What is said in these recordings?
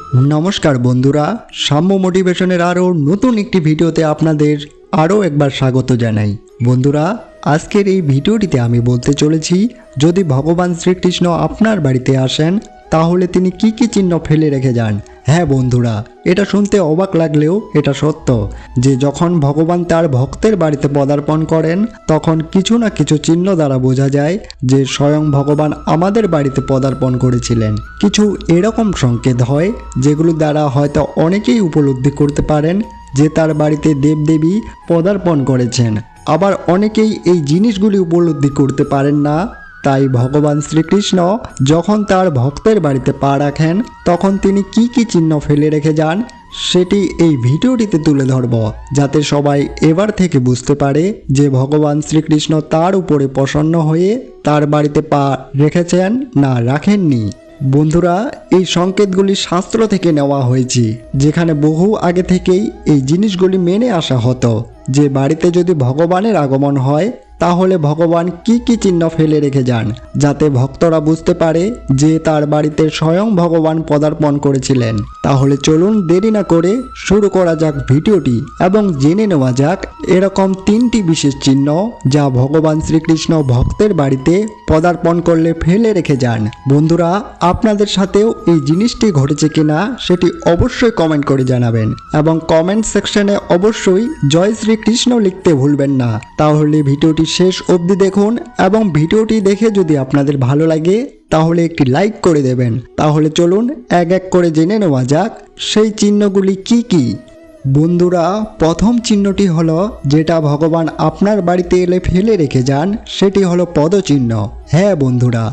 নমস্কার বন্ধুরা, সাম্য মোটিভেশনের আরও নতুন একটি ভিডিওতে আপনাদের আরও একবার স্বাগত জানাই। বন্ধুরা, আজকের এই ভিডিওটিতে আমি বলতে চলেছি, যদি ভগবান শ্রীকৃষ্ণ আপনার বাড়িতে আসেন তাহলে তিনি কি কি চিহ্ন ফেলে রেখে যান? হ্যাঁ বন্ধুরা, এটা শুনতে অবাক লাগলেও এটা সত্য যে যখন ভগবান তার ভক্তের বাড়িতে পদার্পণ করেন, তখন কিছু না কিছু চিহ্ন দ্বারা বোঝা যায় যে স্বয়ং ভগবান আমাদের বাড়িতে পদার্পণ করেছিলেন। কিছু এরকম সংকেত হয় যেগুলো দ্বারা হয়তো অনেকেই উপলব্ধি করতে পারেন যে তার বাড়িতে দেবদেবী পদার্পণ করেছেন। আবার অনেকেই এই জিনিসগুলি উপলব্ধি করতে পারেন না তাই ভগবান শ্রীকৃষ্ণ যখন তার ভক্তের বাড়িতে পা রাখেন, তখন তিনি কি কি চিহ্ন ফেলে রেখে যান, সেটি এই ভিডিওটিতে তুলে ধরব, যাতে সবাই এবার থেকে বুঝতে পারে যে ভগবান শ্রীকৃষ্ণ তার উপরে প্রসন্ন হয়ে তার বাড়িতে পা রেখেছেন না রাখেননি। বন্ধুরা, এই সংকেতগুলি শাস্ত্র থেকে নেওয়া হয়েছে, যেখানে বহু আগে থেকেই এই জিনিসগুলি মেনে আসা হতো, যে বাড়িতে যদি ভগবানের আগমন হয় তাহলে ভগবান কি কি চিহ্ন ফেলে রেখে যান, যাতে ভক্তরা বুঝতে পারে যে তার বাড়িতে স্বয়ং ভগবান পদার্পণ করেছিলেন। তাহলে চলুন দেরি না করে শুরু করা যাক ভিডিওটি এবং জেনে নেওয়া যাক এরকম তিনটি বিশেষ চিহ্ন যা ভগবান শ্রীকৃষ্ণ ভক্তের বাড়িতে পদার্পণ করলে ফেলে রেখে যান। বন্ধুরা, আপনাদের সাথেও এই জিনিসটি ঘটেছে কিনা সেটি অবশ্যই কমেন্ট করে জানাবেন এবং কমেন্ট সেকশনে অবশ্যই জয় শ্রীকৃষ্ণ লিখতে ভুলবেন না। তাহলে ভিডিওটি শেষ অবধি দেখুন এবং ভিডিওটি দেখে যদি আপনাদের ভালো লাগে, তাহলে একটি লাইক করে দেবেন। তাহলে চলুন এক এক করে জেনে নেওয়া যাক, সেই চিহ্নগুলি কি কি? বন্ধুরা, প্রথম চিহ্নটি হলো, যেটা ভগবান আপনার বাড়িতে এলে ফেলে রেখে যান, সেটি হলো পদচিহ্ন। হ্যাঁ বন্ধুরা,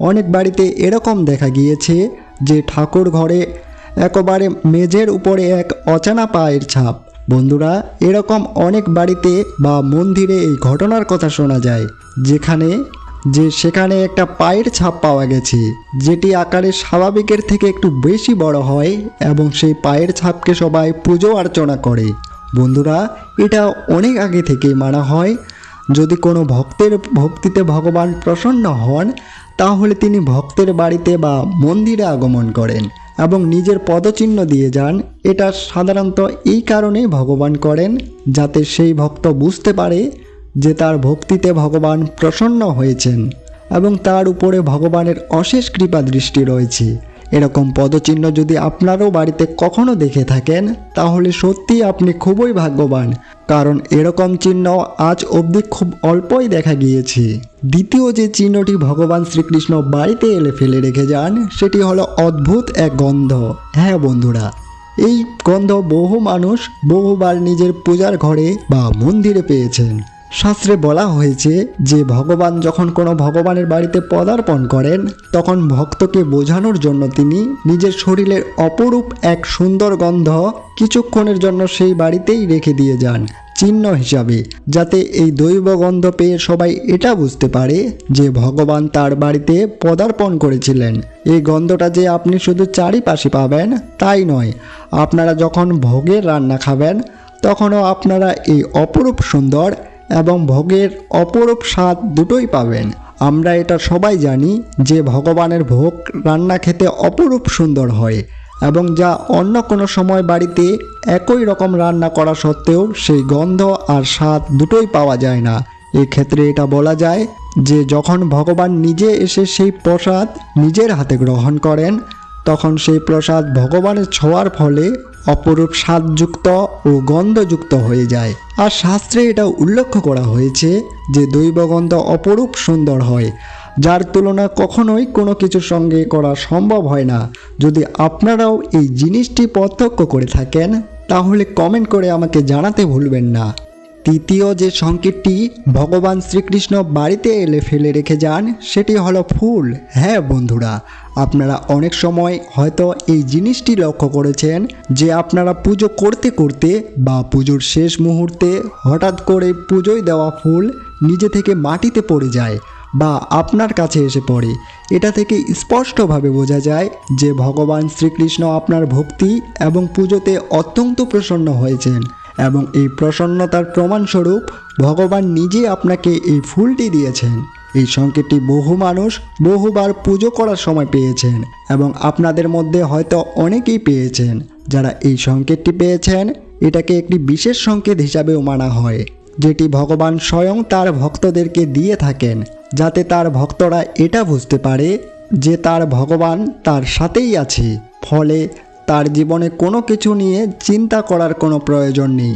অনেক বাড়িতে এরকম দেখা গিয়েছে যে ঠাকুর ঘরে একেবারে মেঝের উপরে এক অচানা পায়ের ছাপ। বন্ধুরা, এরকম অনেক বাড়িতে বা মন্দিরে এই ঘটনার কথা শোনা যায়, যেখানে যে সেখানে একটা পায়ের ছাপ পাওয়া গেছে, যেটি আকারে স্বাভাবিকের থেকে একটু বেশি বড় হয় এবং সেই পায়ের ছাপকে সবাই পুজো অর্চনা করে। বন্ধুরা, এটা অনেক আগে থেকেই মানা হয়, যদি কোনো ভক্তের ভক্তিতে ভগবান প্রসন্ন হন, তাহলে তিনি ভক্তের বাড়িতে বা মন্দিরে আগমন করেন। এবং নিজের পদচিহ্ন দিয়ে যান, এটা সাধারণত এই কারণে ভগবান করেন, যাতে সেই ভক্ত বুঝতে পারে যে তার ভক্তিতে ভগবান প্রসন্ন হয়েছেন এবং তার উপরে ভগবানের অশেষ কৃপা দৃষ্টি রয়েছে। এরকম পদচিহ্ন যদি আপনারও বাড়িতে কখনো দেখে থাকেন, তাহলে সত্যি আপনি খুবই ভাগ্যবান। কারণ এরকম চিহ্ন আজ অবধি খুব অল্পই দেখা গিয়েছে। দ্বিতীয় যে চিহ্নটি ভগবান শ্রীকৃষ্ণ বাড়িতে এলে ফেলে রেখে যান, সেটি হলো অদ্ভুত এক গন্ধ। হ্যাঁ বন্ধুরা, এই গন্ধ বহু মানুষ বহুবার নিজের পূজার ঘরে বা মন্দিরে পেয়েছেন। শাস্ত্রে বলা হয়েছে যে ভগবান যখন কোনো ভগবানের বাড়িতে পদার্পণ করেন, তখন ভক্তকে বোঝানোর জন্য তিনি নিজের শরীরের অপরূপ এক সুন্দর গন্ধ কিছুক্ষণের জন্য সেই বাড়িতেই রেখে দিয়ে যান চিহ্ন হিসাবে, যাতে এই দৈব গন্ধ পেয়ে সবাই এটা বুঝতে পারে যে ভগবান তার বাড়িতে পদার্পণ করেছিলেন। এই গন্ধটা যে আপনি শুধু চারিপাশে পাবেন, তাই নয়। আপনারা যখন ভোগের রান্না খাবেন, তখনও আপনারা এই অপরূপ সুন্দর এবং ভোগের অপরূপ স্বাদ দুটোই পাবেন। আমরা এটা সবাই জানি যে ভগবানের ভোগ রান্না খেতে অপরূপ সুন্দর হয় এবং যা অন্য কোনো সময় বাড়িতে একই রকম রান্না করা সত্ত্বেও সেই গন্ধ আর স্বাদ দুটোই পাওয়া যায় না। এক্ষেত্রে এটা বলা যায় যে যখন ভগবান নিজে এসে সেই প্রসাদ নিজের হাতে গ্রহণ করেন, তখন সেই প্রসাদ ভগবানের ছোঁয়ার ফলে অপরূপ স্বাদযুক্ত ও গন্ধযুক্ত হয়ে যায়। আর শাস্ত্রে এটা উল্লেখ করা হয়েছে যে দৈবগন্ধ অপরূপ সুন্দর হয়, যার তুলনা কখনোই কোনো কিছুর সঙ্গে করা সম্ভব হয় না। যদি আপনারাও এই জিনিসটি প্রত্যক্ষ করে থাকেন, তাহলে কমেন্ট করে আমাকে জানাতে ভুলবেন না। তৃতীয় যে সংকেতটি ভগবান শ্রীকৃষ্ণ বাড়িতে এলে ফেলে রেখে যান, সেটি হলো ফুল। হ্যাঁ বন্ধুরা, আপনারা অনেক সময় হয়তো এই জিনিসটি লক্ষ্য করেছেন যে আপনারা পুজো করতে করতে বা পুজোর শেষ মুহূর্তে হঠাৎ করে পুজোয় দেওয়া ফুল নিজে থেকে মাটিতে পড়ে যায় বা আপনার কাছে এসে পড়ে। এটা থেকে স্পষ্টভাবে বোঝা যায় যে ভগবান শ্রীকৃষ্ণ আপনার ভক্তি এবং পুজোতে অত্যন্ত প্রসন্ন হয়েছেন। এবং এই প্রসন্নতার প্রমাণস্বরূপ ভগবান নিজে আপনাকে এই ফুলটি দিয়েছেন। এই সংকেতটি বহু মানুষ বহুবার পুজো করার সময় পেয়েছেন এবং আপনাদের মধ্যে হয়তো অনেকেই পেয়েছেন। যারা এই সংকেতটি পেয়েছেন, এটাকে একটি বিশেষ সংকেত হিসাবেও মানা হয়, যেটি ভগবান স্বয়ং তার ভক্তদেরকে দিয়ে থাকেন, যাতে তার ভক্তরা এটা বুঝতে পারে যে তার ভগবান তার সাথেই আছে। ফলে তার জীবনে কোনো কিছু নিয়ে চিন্তা করার কোনো প্রয়োজন নেই।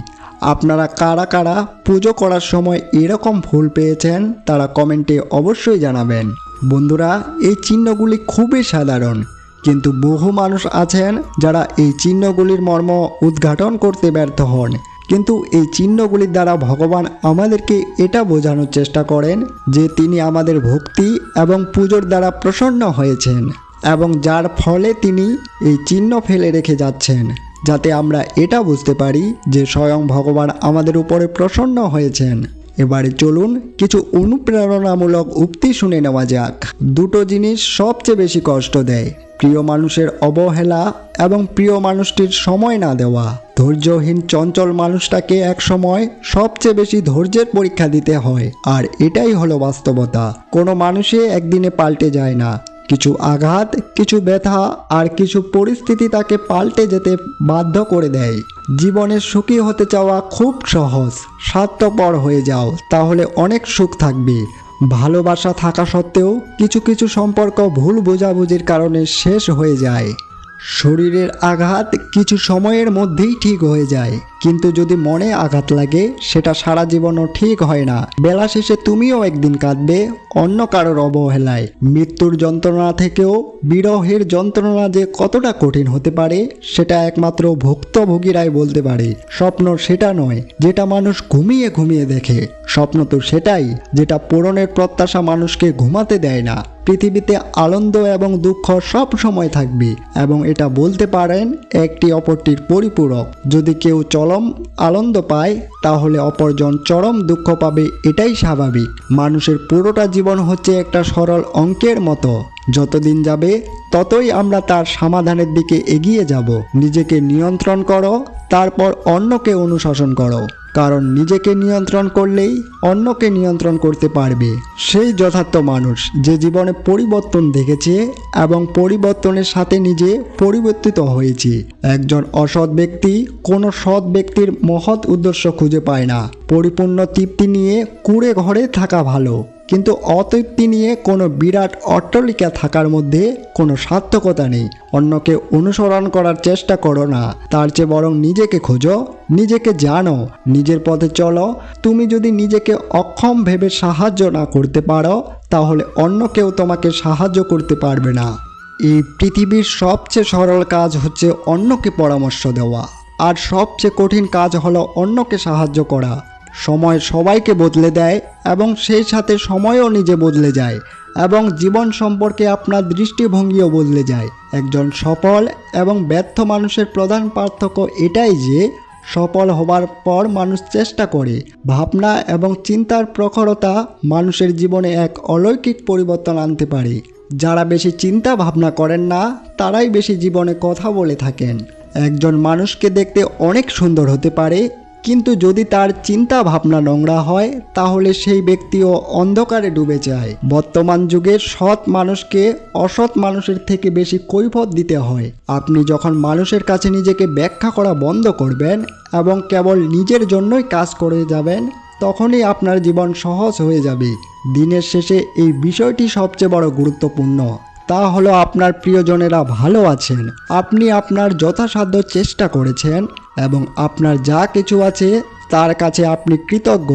আপনারা কারা কারা পুজো করার সময় এরকম ফুল পেয়েছেন, তারা কমেন্টে অবশ্যই জানাবেন। বন্ধুরা, এই চিহ্নগুলি খুবই সাধারণ, কিন্তু বহু মানুষ আছেন যারা এই চিহ্নগুলির মর্ম উদ্ঘাটন করতে ব্যর্থ হন। কিন্তু এই চিহ্নগুলির দ্বারা ভগবান আমাদেরকে এটা বোঝানোর চেষ্টা করেন যে তিনি আমাদের ভক্তি এবং পুজোর দ্বারা প্রসন্ন হয়েছেন। এবং যার ফলে তিনি এই চিহ্ন ফেলে রেখে যাচ্ছেন, যাতে আমরা এটা বুঝতে পারি যে স্বয়ং ভগবান আমাদের উপরে প্রসন্ন হয়েছেন। এবারে চলুন কিছু অনুপ্রেরণামূলক উক্তি শুনে নেওয়া যাক। দুটো জিনিস সবচেয়ে বেশি কষ্ট দেয়, প্রিয় মানুষের অবহেলা এবং প্রিয় মানুষটির সময় না দেওয়া। ধৈর্যহীন চঞ্চল মানুষটাকে এক সময় সবচেয়ে বেশি ধৈর্যের পরীক্ষা দিতে হয়, আর এটাই হলো বাস্তবতা। কোনো মানুষে একদিনে পাল্টে যায় না কিছু আঘাত, কিছু ব্যথা আর কিছু পরিস্থিতি তাকে পাল্টে যেতে বাধ্য করে দেয়। জীবনে সুখী হতে চাওয়া খুব সহজ, স্বার্থপর হয়ে যাও, তাহলে অনেক সুখ থাকবে। ভালোবাসা থাকা সত্ত্বেও কিছু কিছু সম্পর্ক ভুল বোঝাবুঝির কারণে শেষ হয়ে যায়। শরীরের আঘাত কিছু সময়ের মধ্যেই ঠিক হয়ে যায়। কিন্তু যদি মনে আঘাত লাগে, সেটা সারা জীবনও ঠিক হয় না। বেলা শেষে তুমিও একদিন কাঁদবে, অন্য কারোর অবহেলায়। মৃত্যুর যন্ত্রণা থেকেও বিরহের যন্ত্রণা যে কতটা কঠিন হতে পারে, সেটা একমাত্র ভুক্তভোগীরাই বলতে পারে। স্বপ্ন সেটা নয়, যেটা মানুষ ঘুমিয়ে ঘুমিয়ে দেখে। স্বপ্ন তো সেটাই, যেটা পূরণের প্রত্যাশা মানুষকে ঘুমাতে দেয় না। পৃথিবীতে আনন্দ এবং দুঃখ সব সময় থাকবে, এবং এটা বলতে পারেন একটি অপরটির পরিপূরক। যদি কেউ চরম আনন্দ পায়, তাহলে অপরজন চরম দুঃখ পাবে, এটাই স্বাভাবিক। মানুষের পুরোটা জীবন হচ্ছে একটা সরল অঙ্কের মতো। যতদিন যাবে, ততই আমরা তার সমাধানের দিকে এগিয়ে যাব। নিজেকে নিয়ন্ত্রণ করো, তারপর অন্যকে অনুশাসন করো। কারণ নিজেকে নিয়ন্ত্রণ করলেই অন্যকে নিয়ন্ত্রণ করতে পারবে। সেই যথার্থ মানুষ যে জীবনে পরিবর্তন দেখেছে এবং পরিবর্তনের সাথে নিজে পরিবর্তিত হয়েছে। একজন অসৎ ব্যক্তি কোনো সৎ ব্যক্তির মহৎ উদ্দেশ্য খুঁজে পায় না। পরিপূর্ণ তৃপ্তি নিয়ে কুড়ে ঘরে থাকা ভালো। কিন্তু অতৃপ্তি নিয়ে কোনো বিরাট অট্টালিকা থাকার মধ্যে কোনো সার্থকতা নেই। অন্যকে অনুসরণ করার চেষ্টা করো না। তার চেয়ে বরং নিজেকে খোঁজো, নিজেকে জানো, নিজের পথে চলো। তুমি যদি নিজেকে অক্ষম ভেবে সাহায্য না করতে পারো, তাহলে অন্য কেউ তোমাকে সাহায্য করতে পারবে না। এই পৃথিবীর সবচেয়ে সরল কাজ হচ্ছে অন্যকে পরামর্শ দেওয়া। আর সবচেয়ে কঠিন কাজ হলো অন্যকে সাহায্য করা। সময় সবাইকে বদলে দেয় এবং সেই সাথে সময়ও নিজে বদলে যায় এবং জীবন সম্পর্কে আপনার দৃষ্টিভঙ্গিও বদলে যায়। একজন সফল এবং ব্যর্থ মানুষের প্রধান পার্থক্য এটাই যে, সফল হবার পর মানুষ চেষ্টা করে। ভাবনা এবং চিন্তার প্রখরতা মানুষের জীবনে এক অলৌকিক পরিবর্তন আনতে পারে। যারা বেশি চিন্তা ভাবনা করেন না, তারাই বেশি জীবনে কথা বলে থাকেন। একজন মানুষকে দেখতে অনেক সুন্দর হতে পারে কিন্তু যদি তার চিন্তা ভাবনা নোংরা হয়, তাহলে সেই ব্যক্তিও অন্ধকারে ডুবে যায়। বর্তমান যুগে সৎ মানুষকে অসৎ মানুষের থেকে বেশি কৈফত দিতে হয়। আপনি যখন মানুষের কাছে নিজেকে ব্যাখ্যা করা বন্ধ করবেন এবং কেবল নিজের জন্যই কাজ করে যাবেন, তখনই আপনার জীবন সহজ হয়ে যাবে। দিনের শেষে এই বিষয়টি সবচেয়ে বড় গুরুত্বপূর্ণ। তা হলো আপনার প্রিয়জনেরা ভালো আছেন। আপনি আপনার যথাসাধ্য চেষ্টা করেছেন এবং আপনার যা কিছু আছে, তার কাছে আপনি কৃতজ্ঞ।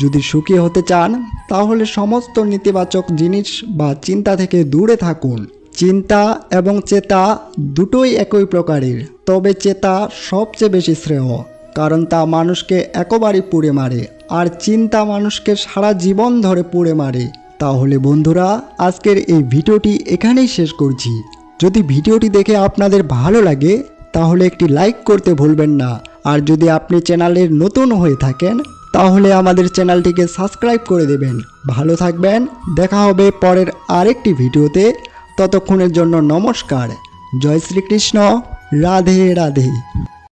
যদি সুখী হতে চান, তাহলে সমস্ত নেতিবাচক জিনিস বা চিন্তা থেকে দূরে থাকুন। চিন্তা এবং চেতা দুটোই একই প্রকারের, তবে চেতা সবচেয়ে বেশি শ্রেয়, কারণ তা মানুষকে একেবারেই পুড়ে মারে, আর চিন্তা মানুষকে সারা জীবন ধরে পুড়ে মারে। তাহলে বন্ধুরা, আজকের এই ভিডিওটি এখানেই শেষ করছি। যদি ভিডিওটি দেখে আপনাদের ভালো লাগে তাহলে একটি লাইক করতে ভুলবেন না। আর যদি আপনি চ্যানেলের নতুন হয়ে থাকেন, তাহলে আমাদের চ্যানেলটিকে সাবস্ক্রাইব করে দেবেন। ভালো থাকবেন, দেখা হবে পরের আরেকটি ভিডিওতে। ততক্ষণের জন্য নমস্কার। জয় শ্রীকৃষ্ণ। রাধে রাধে।